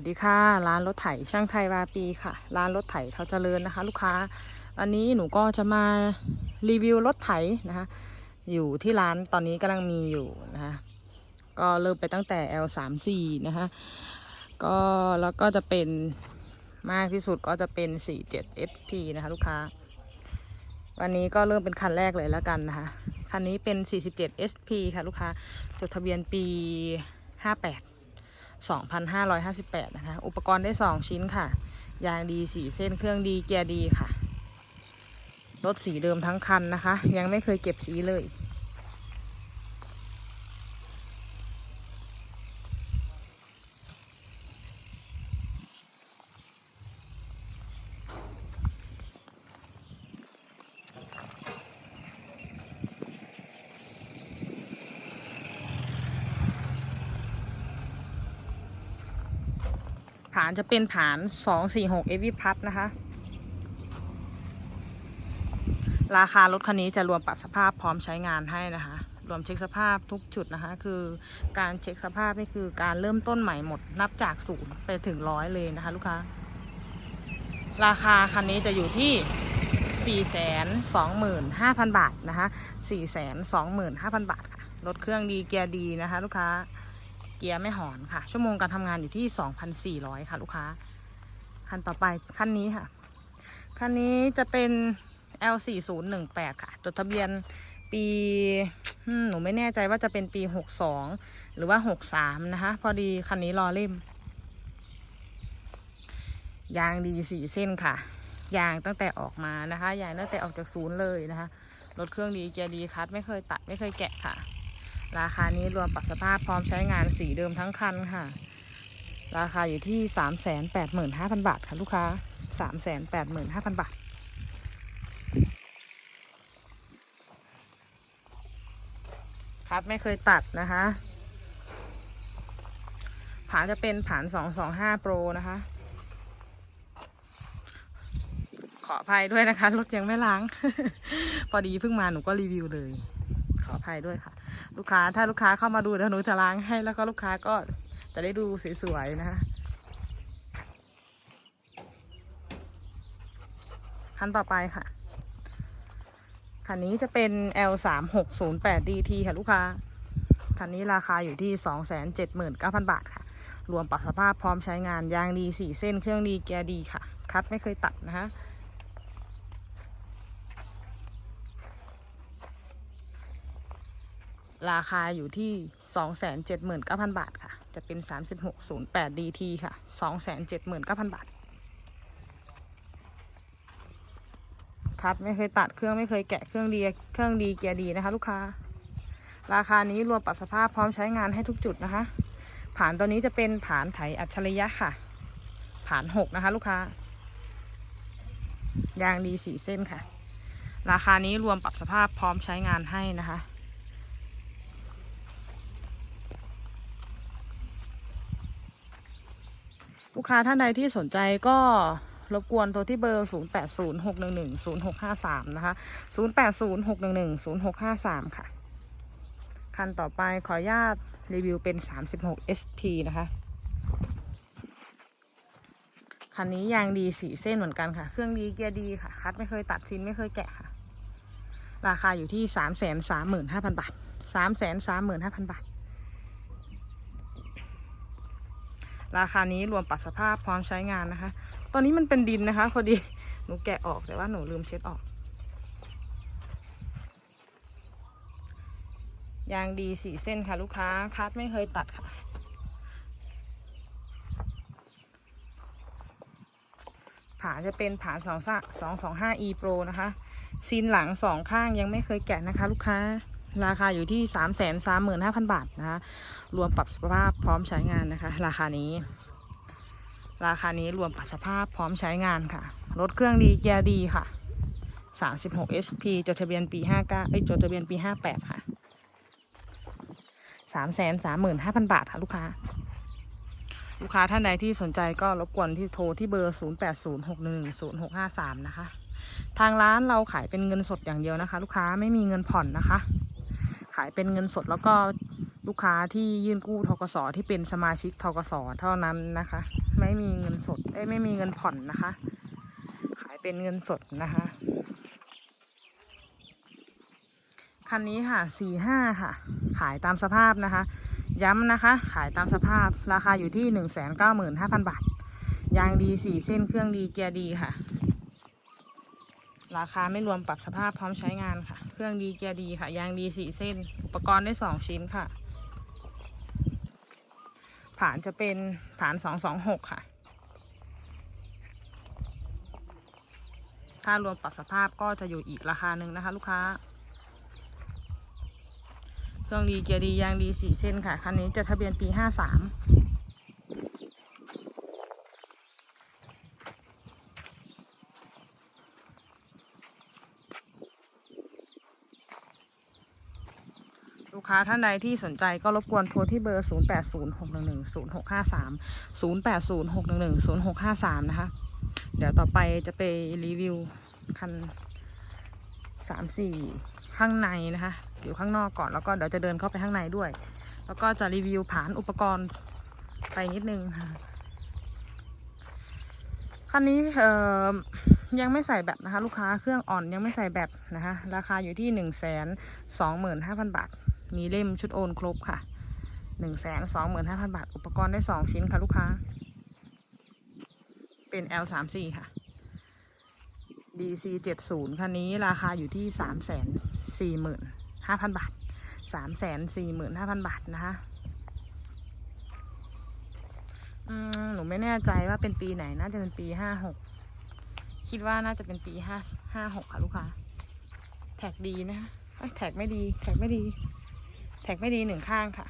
วัสดีค่ะ ร้านรถไถช่างไทยวาปีค่ะ ร้านรถไถเท่าเจริญนะคะ ลูกค้า วันนี้หนูก็จะมารีวิวรถไถนะคะ อยู่ที่ร้านตอนนี้กำลังมีอยู่นะคะ ก็เริ่มไปตั้งแต่ L34 นะคะ ก็แล้วก็จะเป็นมากที่สุดก็จะเป็น 47 FT นะคะลูกค้า วันนี้ก็เริ่มเป็นคันแรกเลยแล้วกันนะคะ คันนี้เป็น 47 SP ค่ะลูกค้า จดทะเบียนปี 58 2,558 นะคะ อุปกรณ์ได้ 2 ชิ้นค่ะ ยางดีสีเส้นเครื่องดีเกียร์ดีค่ะ รถสีเดิมทั้งคันนะคะ ยังไม่เคยเก็บสีเลยานจะเป็นผาน246เอวิพัทนะคะ ราคารถคันนี้จะรวมปรับสภาพพร้อมใช้งานให้นะคะ รวมเช็คสภาพทุกจุดนะคะ คือการเช็คสภาพนี่คือการเริ่มต้นใหม่หมด นับจากศูนย์ไปถึงร้อยเลยนะคะ ลูกค้า ราคาคันนี้จะอยู่ที่425,000 บาทนะคะ425,000 บาทค่ะ รถเครื่องดีเกียร์ดีนะคะ ลูกค้า เกียร์ไม่หอนค่ะ ชั่วโมงการทำงานอยู่ที่ 2,400 ค่ะ ลูกค้า คันต่อไปคันนี้ค่ะ คันนี้จะเป็น L4018 ค่ะ จดทะเบียนปีหนูไม่แน่ใจว่าจะเป็นปี 62 หรือว่า 63 นะคะ พอดีคันนี้รอเล่ม ยางดีสี่เส้นค่ะ ยางตั้งแต่ออกมานะคะ ยางตั้งแต่ออกจากศูนย์เลยนะคะ รถเครื่องดีเกียร์ดีคัดไม่เคยตัดไม่เคยแกะค่ะ ราคานี้รวมปรับสภาพพร้อมใช้งานสีเดิมทั้งคันค่ะ ราคาอยู่ที่สามแสนแปดหมื่นห้าพันบาทค่ะลูกค้าสามแสนแปดหมื่นห้าพันบาท คัดไม่เคยตัดนะคะ ผานจะเป็นผานสองสองห้าโปรนะคะ ขออภัยด้วยนะคะ รถยังไม่ล้าง พอดีเพิ่งมาหนูก็รีวิวเลย ขออภัยด้วยค่ะ ลูกค้าถ้าลูกค้าเข้ามาดูแล้วหนูจะล้างให้แล้วก็ลูกค้าก็จะได้ดูสวยๆนะคะคันต่อไปค่ะ คันนี้จะเป็น L 3 6 0 8 DT ค่ะลูกค้า คันนี้ราคาอยู่ที่ 279,000 บาทค่ะ รวมปรับสภาพพร้อมใช้งานยางดี 4 เส้นเครื่องดีเกียร์ดีค่ะ คัดไม่เคยตัดนะคะ ราคาอยู่ที่ 279,000 บาทค่ะ จะเป็น 3608 DT ค่ะ 279,000 บาท คัดไม่เคยตัดเครื่องไม่เคยแกะเครื่องดีเครื่องดีเกียร์ดีนะคะลูกค้า ราคานี้รวมปรับสภาพพร้อมใช้งานให้ทุกจุดนะคะ ผานตัวนี้จะเป็นผานไถอัจฉริยะค่ะ ผานหกนะคะลูกค้ายางดีสีเส้นค่ะ ราคานี้รวมปรับสภาพพร้อมใช้งานให้นะคะ ลูกค้าท่านใดที่สนใจก็รบกวนโทรที่เบอร์ 0806110653 นะคะ 0806110653 ค่ะ คันต่อไปขออนุญาตรีวิวเป็น 36 ST นะคะ คันนี้ยางดีสีเส้นเหมือนกันค่ะ เครื่องดีเกียร์ดีค่ะ คัดไม่เคยตัดซินไม่เคยแกะค่ะ ราคาอยู่ที่ 335,000 บาท 335,000 บาท ราคานี้รวมปรับสภาพพร้อมใช้งานนะคะ ตอนนี้มันเป็นดินนะคะ พอดีหนูแกะออกแต่ว่าหนูลืมเช็ดออกยางดีสี่เส้นค่ะลูกค้าคัดไม่เคยตัดค่ะ ผาจะเป็นผาสองสองสองห้า e pro นะคะ ซีนหลังสองข้างยังไม่เคยแกะนะคะลูกค้า ราคาอยู่ที่สามแสนสามหมื่นห้าพันบาทนะคะ รวมปรับสภาพพร้อมใช้งานนะคะ ราคานี้ ราคานี้รวมปรับสภาพพร้อมใช้งานค่ะ รถเครื่องดีเกียร์ดีค่ะ 36 SP จดทะเบียนปี 59เอ้จดทะเบียนปี 58 ค่ะ335,000 บาทค่ะ ลูกค้า ลูกค้าท่านใดที่สนใจก็รบกวนที่โทรที่เบอร์ 0806110653 นะคะ ทางร้านเราขายเป็นเงินสดอย่างเดียวนะคะ ลูกค้าไม่มีเงินผ่อนนะคะ ขายเป็นเงินสดแล้วก็ลูกค้าที่ยื่นกู้ทกสที่เป็นสมาชิกทกสเท่านั้นนะคะ ไม่มีเงินสดไม่มีเงินผ่อนนะคะ ขายเป็นเงินสดนะคะคันนี้ค่ะสี่ห้าค่ะ ขายตามสภาพนะคะ ย้ำนะคะ ขายตามสภาพ ราคาอยู่ที่หนึ่งแสนเก้าหมื่นห้าพันบาท ยางดีสี่เส้น เครื่องดี เกียร์ดีค่ะ ราคาไม่รวมปรับสภาพพร้อมใช้งานค่ะ เครื่องดีเกียร์ดีค่ะยางดีสี่เส้น อุปกรณ์ได้สองชิ้นค่ะผานจะเป็นผานสองสองหกค่ะ ถ้ารวมปรับสภาพก็จะอยู่อีกราคาหนึ่งนะคะ ลูกค้า เครื่องดีเกียร์ดียางดีสี่เส้นค่ะ คันนี้จะทะเบียนปีห้าสาม ค้าท่านใดที่สนใจก็รบกวนโทรที่เบอร์ 0806110653 0806110653 นะคะ เดี๋ยวต่อไปจะไปรีวิวคัน 3-4 ข้างในนะคะอยู่ข้างนอกก่อนแล้วก็เดี๋ยวจะเดินเข้าไปข้างในด้วย แล้วก็จะรีวิวผ่านอุปกรณ์ไปนิดนึงค่ะ คันนี้เอ่อยังไม่ใส่แบตนะคะ ลูกค้าเครื่องอ่อนยังไม่ใส่แบตนะคะ ราคาอยู่ที่หนึ่งแสนสองหมื่นห้าพันบาท มีเล่มชุดโอนครบค่ะหนึ่งแสนสองหมื่นห้าพันบาท อุปกรณ์ได้สองชิ้นค่ะลูกค้า เป็น L สามสี่ค่ะ DC เจ็ดศูนย์คันนี้ราคาอยู่ที่สามแสนสี่หมื่นห้าพันบาทสามแสนสี่หมื่นห้าพันบาทนะคะหนูไม่แน่ใจว่าเป็นปีไหนน่าจะเป็นปีห้าหกคิดว่าน่าจะเป็นปีห้าห้าหกค่ะลูกค้า แท็กดีนะแท็กไม่ดี แท็กไม่ดี ท็กไม่ดีหนึ่งข้างค่ะ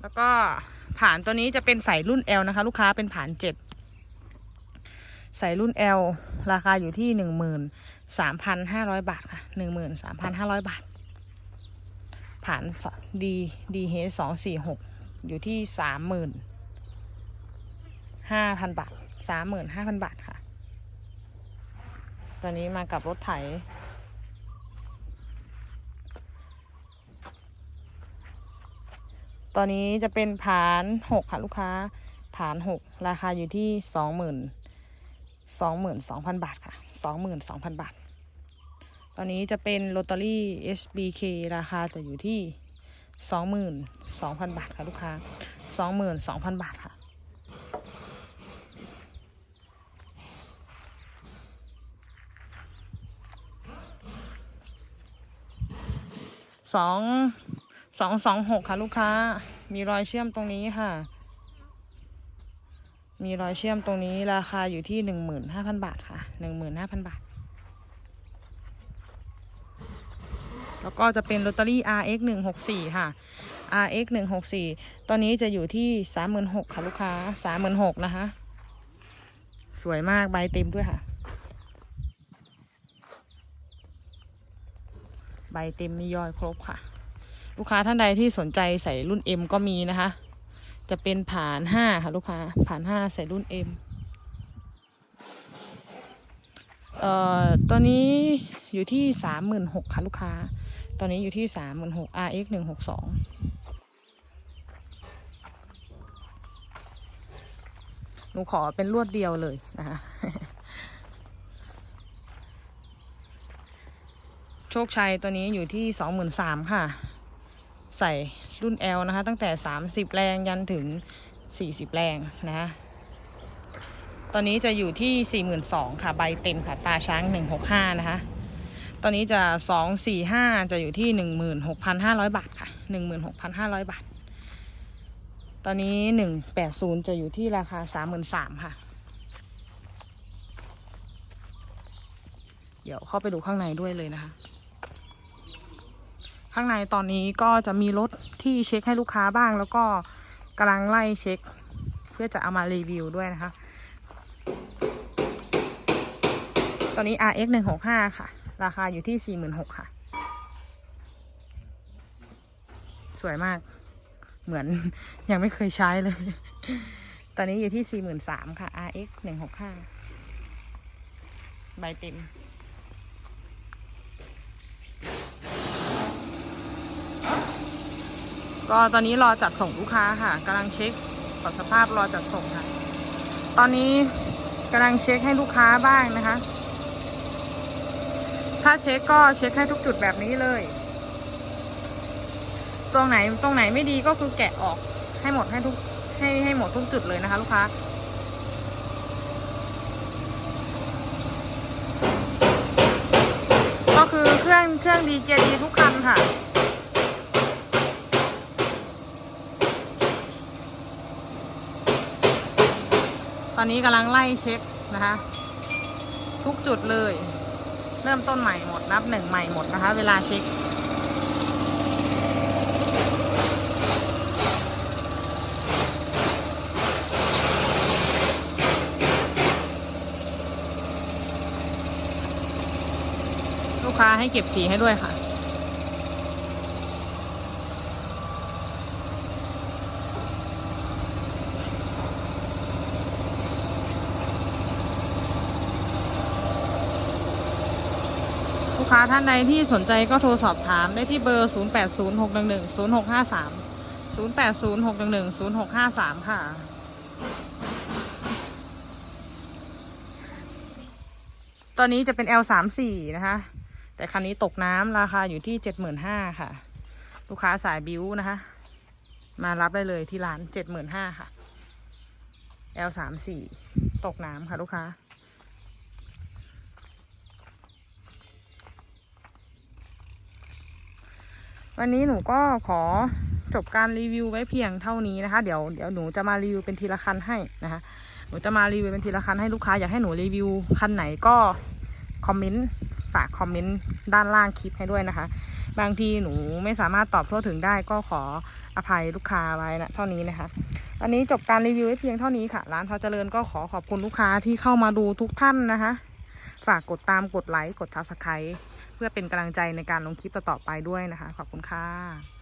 แล้วก็ผ่านตัวนี้จะเป็นใส่รุ่น L นะคะ ลูกค้าเป็นผ่านเจ็ดใส่รุ่น L ราคาอยู่ที่หนึ่งหมื่นสามพันห้าร้อยบาทค่ะหนึ่งหมื่นสามพันห้าร้อยบาทผ่านดีดีเฮสองสี่หกอยู่ที่สามหมื่นห้าพันบาทสามหมื่นห้าพันบาทค่ะตอนนี้มากับรถไถ ตอนนี้จะเป็นผานหกค่ะลูกค้า ผานหกราคาอยู่ที่สองหมื่นสองหมื่นสองพันบาทค่ะสองหมื่นสองพันบาท ตอนนี้จะเป็นลอตเตอรี่ SBK ราคาจะอยู่ที่สองหมื่นสองพันบาทค่ะลูกค้าสองหมื่นสองพันบาทค่ะสอง สองสองหกค่ะ ลูกค้า มีรอยเชื่อมตรงนี้ค่ะ มีรอยเชื่อมตรงนี้ราคาอยู่ที่หนึ่งหมื่นห้าพันบาทค่ะหนึ่งหมื่นห้าพันบาท แล้วก็จะเป็นลอตเตอรี่ RX หนึ่งหกสี่ค่ะ RX หนึ่งหกสี่ตอนนี้จะอยู่ที่สามหมื่นหกค่ะลูกค้าสามหมื่นหกนะคะ สวยมากใบเต็มด้วยค่ะ ใบเต็มมียอยครบค่ะ ลูกค้าท่านใดที่สนใจใส่รุ่น M ก็มีนะคะ จะเป็นผ่านห้าค่ะลูกค้าผ่านห้าใส่รุ่น M เอ่อตัวนี้อยู่ที่สามหมื่นหกค่ะลูกค้า ตอนนี้อยู่ที่สามหมื่นหก RX หนึ่งหกสองหนูขอเป็นรวดเดียวเลยนะคะโชคชัยตัวนี้อยู่ที่สองหมื่นสามค่ะ ใส่รุ่น L นะคะ ตั้งแต่สามสิบแรงยันถึงสี่สิบแรงนะคะตอนนี้จะอยู่ที่สี่หมื่นสองค่ะ ใบเต็มค่ะ ตาช้างหนึ่งหกห้านะคะ ตอนนี้จะสองสี่ห้าจะอยู่ที่หนึ่งหมื่นหกพันห้าร้อยบาทค่ะหนึ่งหมื่นหกพันห้าร้อยบาท ตอนนี้หนึ่งแปดศูนย์จะอยู่ที่ราคาสามหมื่นสามค่ะ เดี๋ยวเข้าไปดูข้างในด้วยเลยนะคะ ข้างในตอนนี้ก็จะมีรถที่เช็คให้ลูกค้าบ้าง แล้วก็กำลังไล่เช็ค เพื่อจะเอามารีวิวด้วยนะคะ ตอนนี้ RX 165ค่ะ ราคาอยู่ที่ 46,000ค่ะ สวยมาก เหมือนยังไม่เคยใช้เลย ตอนนี้อยู่ที่ 43,000ค่ะ RX 165ใบเต็ม ก็ตอนนี้รอจัดส่งลูกค้าค่ะกำลังเช็คตรวจสภาพรอจัดส่งค่ะ ตอนนี้กำลังเช็คให้ลูกค้าบ้างนะคะ ถ้าเช็คก็เช็คให้ทุกจุดแบบนี้เลย ตรงไหนตรงไหนไม่ดีก็คือแกะออกให้หมดให้ทุกให้ให้หมดทุกจุดเลยนะคะ ลูกค้าก็คือเครื่องเครื่องดีเจดีทุกคันค่ะ อนนี้กำลังไล่เช็คนะคะ ทุกจุดเลย เริ่มต้นใหม่หมดนับหนึ่งใหม่หมดนะคะ เวลาเช็คลูกค้าให้เก็บสีให้ด้วยค่ะ ค้าท่านใดที่สนใจก็โทรสอบถามได้ที่เบอร์ 0806110653 0806110653 ค่ะตอนนี้จะเป็น L34 นะคะ แต่คันนี้ตกน้ำราคาอยู่ที่ 75,000 ค่ะ ลูกค้าสายบิวนะคะ มารับได้เลยที่ร้าน 75,000 ค่ะ L34 ตกน้ำค่ะลูกค้า วันนี้หนูก็ขอจบการรีวิวไว้เพียงเท่านี้นะคะ เดี๋ยวเดี๋ยวหนูจะมารีวิวเป็นทีละคันให้นะคะ หนูจะมารีวิวเป็นทีละคันให้ลูกค้าอยากให้หนูรีวิวคันไหนก็คอมเมนต์ฝากคอมเมนต์ด้านล่างคลิปให้ด้วยนะคะ บางทีหนูไม่สามารถตอบทั่วถึงได้ก็ขออภัยลูกค้าไว้นะเท่านี้นะคะวันนี้จบการรีวิวไว้เพียงเท่านี้ค่ะ ร้านพอเจริญก็ขอขอบคุณลูกค้าที่เข้ามาดูทุกท่านนะคะ ฝากกดตามกดไลค์กดทักสไครต์ เพื่อเป็นกำลังใจในการลงคลิปต่อๆไปด้วยนะคะ ขอบคุณค่ะ